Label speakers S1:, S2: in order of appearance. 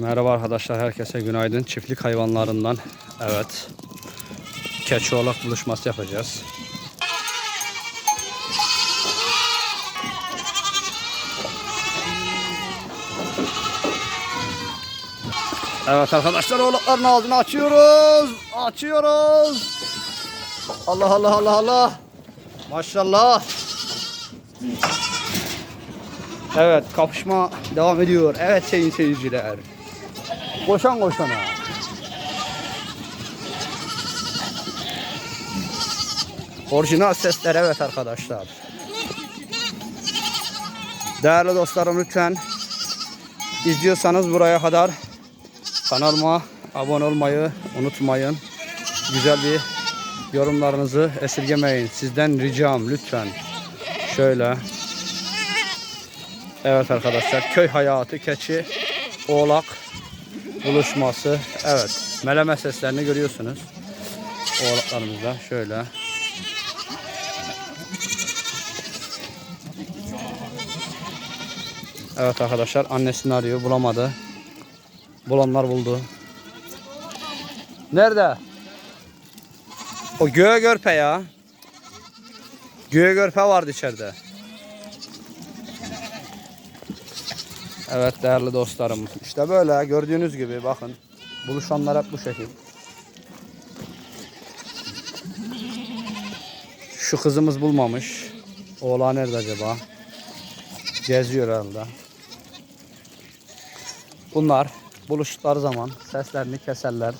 S1: Merhaba arkadaşlar, herkese günaydın. Çiftlik hayvanlarından, evet, keçi oğlak buluşması yapacağız. Evet arkadaşlar, oğlakların ağzını açıyoruz. Açıyoruz. Allah Allah Allah Allah. Maşallah. Evet, kapışma devam ediyor. Evet sayın seyirciler. Koşan koşana. Orijinal sesler evet arkadaşlar. Değerli dostlarım lütfen izliyorsanız buraya kadar kanalıma abone olmayı unutmayın. Güzel bir yorumlarınızı esirgemeyin. Sizden ricam lütfen. Şöyle. Evet arkadaşlar köy hayatı keçi oğlak buluşması. Evet. Meleme seslerini görüyorsunuz. Oğlaklarımızda şöyle. Evet arkadaşlar annesini arıyor bulamadı. Bulanlar buldu. Nerede? O göğe görpe ya. Göğe görpe vardı içeride. Evet değerli dostlarım. İşte böyle gördüğünüz gibi bakın. Buluşanlar hep bu şekil. Şu kızımız bulmamış. Oğlan nerede acaba? Geziyor herhalde. Bunlar buluştukları zaman seslerini keserler.